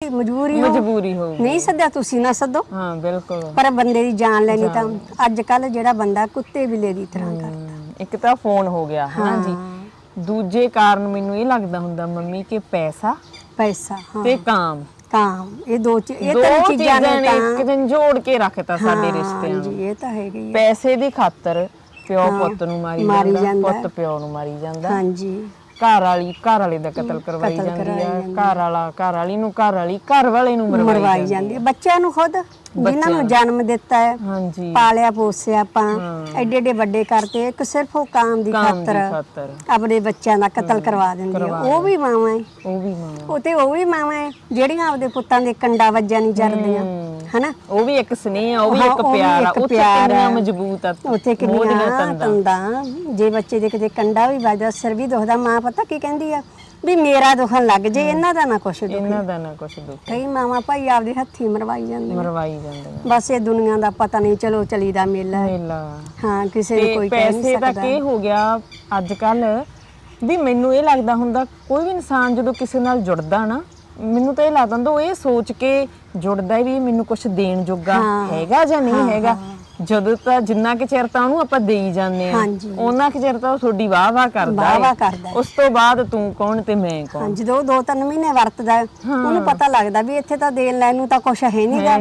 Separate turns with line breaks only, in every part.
ਮਜਬੂਰੀ ਹੋ।
ਮਜਬੂਰੀ ਹੋ
ਨਹੀਂ ਸੱਦਿਆ ਤੁਸੀਂ ਨਾ ਸੱਦੋ।
ਹਾਂ ਬਿਲਕੁਲ।
ਪਰ ਬੰਦੇ ਦੀ ਜਾਨ ਲੈਣੀ ਤਾਂ ਅੱਜ ਕੱਲ ਜਿਹੜਾ ਬੰਦਾ ਕੁੱਤੇ ਬਿੱਲੇ ਦੀ ਤਰ੍ਹਾਂ ਕਰਦਾ।
ਇੱਕ ਤਾਂ ਫੋਨ ਹੋ ਗਿਆ ਹਨਾ ਜੀ। ਦੂਜੇ ਕਾਰਨ ਮੈਨੂੰ ਇਹ ਲੱਗਦਾ ਹੁੰਦਾ ਮੰਮੀ ਕਿ ਪੈਸਾ
ਪੈਸਾ ਹਾਂ।
ਤੇ ਕਾਮ।
ਕਾਮ ਇਹ ਦੋ ਇਹ ਤਿੰਨ
ਚੀਜ਼ਾਂ ਨੇ
ਨੇ
ਇੱਕ ਦਿਨ ਜੋੜ ਕੇ ਰੱਖਤਾ ਸਾਡੇ
ਹਾਂ
ਰਿਸ਼ਤਿਆਂ
ਜੀ
ਨੂੰ।
ਇਹ ਤਾਂ ਹੈਗੀ ਹੈ
ਪੈਸੇ ਦੀ ਖਾਤਰ ਪਿਓ ਪੁੱਤ ਨੂੰ ਮਾਰੀ ਜਾਂਦਾ। ਪੁੱਤ ਪਿਓ ਨੂੰ ਮਾਰੀ ਜਾਂਦਾ।
ਹਾਂਜੀ
ਘਰ ਵਾਲੀ ਘਰ ਵਾਲੇ ਦਾ ਕਤਲ ਕਰਵਾਈ ਜਾਂਦੀ ਆ ਘਰ ਵਾਲਾ ਘਰ ਵਾਲੀ ਨੂੰ ਘਰ ਵਾਲੀ ਘਰ ਵਾਲੇ ਨੂੰ ਮਰਵਾਈ
ਜਾਂਦੀ ਹੈ ਬੱਚਿਆਂ ਨੂੰ ਖੁਦ ਜਿਨ੍ਹਾਂ ਨੂੰ ਜਨਮ ਦਿੱਤਾ ਹੈ
ਹਾਂਜੀ।
ਪਾਲਿਆ ਪੋਸਿਆ ਆਪਾਂ ਐਡੇ ਐਡੇ ਵੱਡੇ ਕਰਤੇ ਇੱਕ ਸਿਰਫ ਉਹ ਕਾਮ ਦੀ ਖਾਤਰ ਆਪਣੇ ਬੱਚਿਆਂ ਦਾ ਕਤਲ ਕਰਵਾ ਦਿੰਦੀ ਹੈ ਉਹ ਵੀ ਮਾਵਾਂ ਹੈ।
ਉਹ ਵੀ ਮਾਂ
ਉਹ ਤੇ ਉਹ ਵੀ ਮਾਵਾਂ ਹੈ ਜਿਹੜੀਆਂ ਆਪਦੇ ਪੁੱਤਾਂ ਦੇ ਕੰਡਾ ਵੱਜਾ ਨਹੀਂ ਜਰਦੀਆਂ। ਹਨਾ?
ਉਹ ਵੀ ਇੱਕ ਸਨੇਹ ਆ ਉਹ ਵੀ
ਹਾਂ,
ਇੱਕ
ਉਹ ਵੀ
ਪਿਆਰ ਆ।
ਇੱਕ
ਉੱਥੇ
ਪਿਆਰ
ਕਿੰਨੀਆਂ
ਆ।
ਮਜ਼ਬੂਤ ਆ
ਉੱਥੇ
ਮੋਹ ਦੀਆਂ
ਕਿੰਨੀਆਂ
ਤੰਦਾਂ।
ਤੰਦਾਂ। ਜੇ ਬੱਚੇ ਦੇ ਕਿਤੇ ਕੰਡਾ ਵੀ ਵੱਜਦਾ ਸਿਰ ਵੀ ਦੁਖਦਾ ਮਾਂ ਪਤਾ ਕੀ ਕਹਿੰਦੀ ਆ? ਵੀ ਮੇਰਾ ਦੁਖਣ ਲੱਗ ਜੇ ਇਹਨਾਂ ਦਾ ਨਾ ਕੁਛ ਦੁਖੇ।
ਇਹਨਾਂ ਦਾ ਨਾ ਕੁਛ ਦੁੱਖ।
ਕਈ ਮਾਵਾਂ ਭਾਈ ਆਪਦੇ ਹੱਥੀ ਮਰਵਾਈ ਜਾਂਦੀਆਂ।
ਮਰਵਾਈ ਜਾਂਦੇ
ਬਸ ਇਹ ਦੁਨੀਆ ਦਾ ਪਤਾ ਨਹੀਂ ਚਲੋ ਚਲੀ ਦਾ ਮੇਲਾ। ਹੈ।
ਮੇਲਾ।
ਹਾਂ ਕਿਸੇ ਨੂੰ
ਤੇ
ਕੋਈ ਕਹਿ ਨਹੀਂ
ਪੈਸੇ ਦਾ
ਸਕਦਾ।
ਕੀ ਹੋ ਗਿਆ ਅੱਜ ਕੱਲ ਵੀ ਮੈਨੂੰ ਇਹ ਲੱਗਦਾ ਹੁੰਦਾ ਕੋਈ ਵੀ ਇਨਸਾਨ ਜਦੋਂ ਕਿਸੇ ਨਾਲ ਜੁੜਦਾ ਨਾ ਮੈਨੂੰ ਤਾਂ ਇਹ ਲੱਗਦਾ ਹੁੰਦਾ ਉਹ ਇਹ ਸੋਚ ਕੇ ਜੁੜਦਾ ਵੀ ਮੈਨੂੰ ਕੁਝ ਦੇਣ ਜੋਗਾ
ਹਾਂ।
ਹੈਗਾ ਜਾਂ ਨਹੀਂ ਹੈਗਾ। ਜਦੋਂ ਤਾਂ ਜਿੰਨਾ ਕਿ ਚਿਰ ਤਾਂ ਉਹਨੂੰ ਆਪਾਂ ਦੇਈ ਜਾਂਦੇ ਆ
ਹਾਂਜੀ।
ਉਹਨਾਂ ਕਿ ਚਿਰ ਤਾਂ ਉਹ ਤੁਹਾਡੀ ਵਾਹ ਵਾਹ ਕਰਦਾ
ਵਾਹ ਕਰਦਾ।
ਉਸ ਤੋਂ ਬਾਅਦ ਤੂੰ ਕੌਣ ਤੇ ਮੈਂ ਕੌਣ?
ਜਦੋਂ ਉਹ ਦੋ ਤਿੰਨ ਮਹੀਨੇ ਵਰਤਦਾ ਹੈ, ਉਹਨੂੰ ਪਤਾ ਲੱਗਦਾ ਵੀ ਇੱਥੇ ਤਾਂ ਦੇਣ ਲੈਣ ਨੂੰ ਤਾਂ ਕੁਛ ਹੈ ਨਹੀਂਗਾ।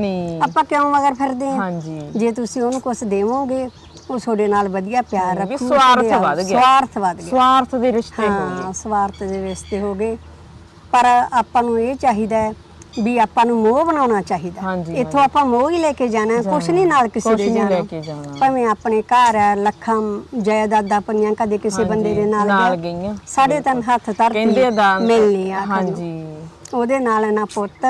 ਆਪਾਂ ਕਿਉਂ ਮਗਰ ਫਿਰਦੇ ਹਾਂ?
ਹਾਂਜੀ।
ਜੇ ਤੁਸੀਂ ਉਹਨੂੰ ਕੁਝ ਦੇਵੋਗੇ ਉਹ ਤੁਹਾਡੇ ਨਾਲ ਵਧੀਆ ਪਿਆਰ
ਵੀ
ਰੱਖੂ
ਸਵਾਰਥ ਵੱਧ ਗਿਆ।
ਸਵਾਰਥ ਵੱਧ ਗਿਆ।
ਸਵਾਰਥ ਦੇ ਰਿਸ਼ਤੇ ਹੋ
ਹਾਂ ਸਵਾਰਥ ਦੇ ਰਿਸ਼ਤੇ ਹੋ ਗਏ। ਪਰ ਆਪਾਂ ਨੂੰ ਇਹ ਚਾਹੀਦਾ ਹੈ ਵੀ ਆਪਾਂ ਨੂੰ ਮੋਹ ਬਣਾਉਣਾ ਚਾਹੀਦਾ।
ਹਾਂਜੀ,
ਇੱਥੋਂ ਆਪਾਂ ਮੋਹ ਹੀ ਲੈ ਕੇ ਜਾਣਾ ਕੁਛ ਨਹੀਂ ਨਾਲ ਕਿਸੇ
ਕੁਛ
ਦੇ
ਨਹੀਂ ਲੈ
ਜਾਣਾ
ਕੇ ਜਾਣਾ।
ਭਾਵੇਂ ਆਪਣੇ ਘਰ ਹੈ ਲੱਖਾਂ ਜਾਇਦਾਦਾਂ ਪਈਆਂ ਕਦੇ ਕਿਸੇ ਬੰਦੇ ਦੇ ਨਾਲ।
ਗਈਆਂ।
ਸਾਢੇ ਤਿੰਨ ਹੱਥ
ਕਹਿੰਦੇ
ਧਰਤੀ
ਦਾਨ
ਮਿਲਨੀ ਆ।
ਹਾਂਜੀ।
ਉਹਦੇ ਨਾਲ ਨਾ ਪੁੱਤ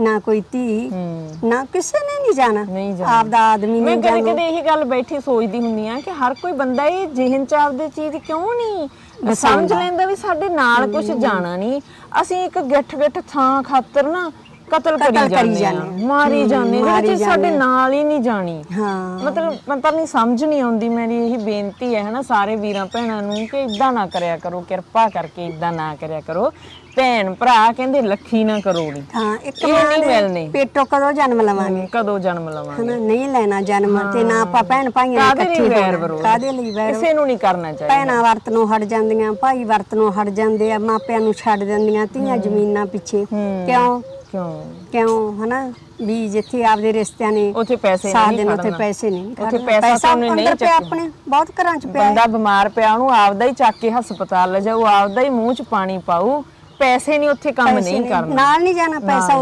ਨਾ ਕੋਈ ਧੀ
ਹੂੰ।
ਨਾ ਕਿਸੇ ਨੇ ਨਹੀਂ ਜਾਣਾ।
ਨਹੀਂ ਜਾਣਾ।
ਆਪਦਾ ਆਦਮੀ
ਮੈਂ
ਨਹੀਂ
ਕਦੇ
ਜਾਣਾ।
ਕਦੇ ਇਹੀ ਗੱਲ ਬੈਠੀ ਸੋਚਦੀ ਹੁੰਦੀ ਆ ਕਿ ਹਰ ਕੋਈ ਬੰਦਾ ਇਹ ਜਿਹਨ ਚ ਆਪਦੇ ਚੀਜ਼ ਕਿਉਂ ਨਹੀਂ? ਸਮਝ ਲੈਂਦਾ ਵੀ ਸਾਡੇ ਨਾਲ ਕੁਝ ਜਾਣਾ ਨਹੀਂ। ਅਸੀਂ ਇੱਕ ਗਿੱਠ ਗਿੱਠ ਥਾਂ ਖਾਤਰ ਨਾ ਕਤਲ ਕਰੀ
ਕਰੀ
ਜਾਂਦੇ ਆ। ਮਾਰੀ ਜਾਂਦੇ ਜਿਹੜੇ ਸਾਡੇ ਨਾਲ ਹੀ ਨਹੀਂ ਜਾਣੀ।
ਹਾਂ।
ਮਤਲਬ ਪਤਾ ਨਹੀਂ ਸਮਝ ਨਹੀਂ ਆਉਂਦੀ ਮੇਰੀ ਇਹੀ ਬੇਨਤੀ ਹੈ ਹਨਾ ਸਾਰੇ ਵੀਰਾਂ ਭੈਣਾਂ ਨੂੰ ਕਿ ਇਦਾਂ ਨਾ ਕਰਿਆ ਕਰੋ ਕਿਰਪਾ ਕਰਕੇ ਇਦਾਂ ਨਾ ਕਰਿਆ ਕਰੋ। ਭੈਣ ਭਰਾ ਕਹਿੰਦੇ ਲੱਖੀ ਨਾ ਕਰੋੜੀ
ਹਾਂ ਇੱਕ
ਨਹੀਂ
ਦੇ
ਮਿਲਣੀ।
ਪੇਟੋਂ ਕਦੋਂ ਜਨਮ ਲਵਾਂਗੇ?
ਕਦੋਂ ਜਨਮ ਲਵਾਂਗੇ।
ਨਹੀਂ ਲੈਣਾ ਜਨਮ ਤੇ ਨਾ ਆਪਾਂ ਭੈਣ ਭਾਈਆਂ ਨੇ ਇਕੱਠੇ ਕਾਦੇ ਲਈ ਵੈਰ
ਕਿਸੇ ਨੂੰ ਨਹੀਂ ਕਰਨਾ ਚਾਹੀਦਾ।
ਭੈਣਾਂ ਵਰਤਨੋਂ ਹਟ ਜਾਂਦੀਆਂ ਭਾਈ ਵਰਤਨੋਂ ਹਟ ਜਾਂਦੇ ਆ ਮਾਪਿਆਂ ਨੂੰ ਛੱਡ ਦਿੰਦੀਆਂ ਧੀਆਂ ਜ਼ਮੀਨਾਂ ਪਿੱਛੇ। ਕਿਉਂ?
ਕਿਉਂ?
ਕਿਉਂ ਹਨਾ? ਵੀ ਜਿੱਥੇ ਆਪਦੇ ਰਿਸ਼ਤਿਆਂ ਨੇ
ਉੱਥੇ ਪੈਸੇ
ਸਾਥ
ਨਹੀਂ
ਦੇਣ ਉੱਥੇ
ਖੜਨਾ
ਪੈਸੇ ਨਹੀਂ
ਉੱਥੇ
ਖੜਨਾ। ਪੈਸਾ
ਤੁਹਾਨੂੰ ਨਹੀਂ
ਅੰਦਰ ਪਿਆ
ਚੱਕਣਾ।
ਆਪਣੇ ਬਹੁਤ ਘਰਾਂ 'ਚ ਪਿਆ
ਬੰਦਾ ਬਿਮਾਰ ਪਿਆ ਉਹਨੂੰ ਆਪਦਾ ਹੀ ਚੱਕ ਕੇ ਹਸਪਤਾਲ ਲੈ ਜਾਊ ਆਪਦਾ ਹੀ ਮੂੰਹ 'ਚ ਪਾਣੀ ਪਾਊ। ਪੈਸੇ ਨਹੀਂ ਉੱਥੇ ਕੰਮ
ਪੈਸੇ
ਨਹੀਂ
ਨਹੀਂ-
ਕਰਨਾ।
ਨਾਲ ਨਹੀਂ ਜਾਣਾ ਪੈਸਾ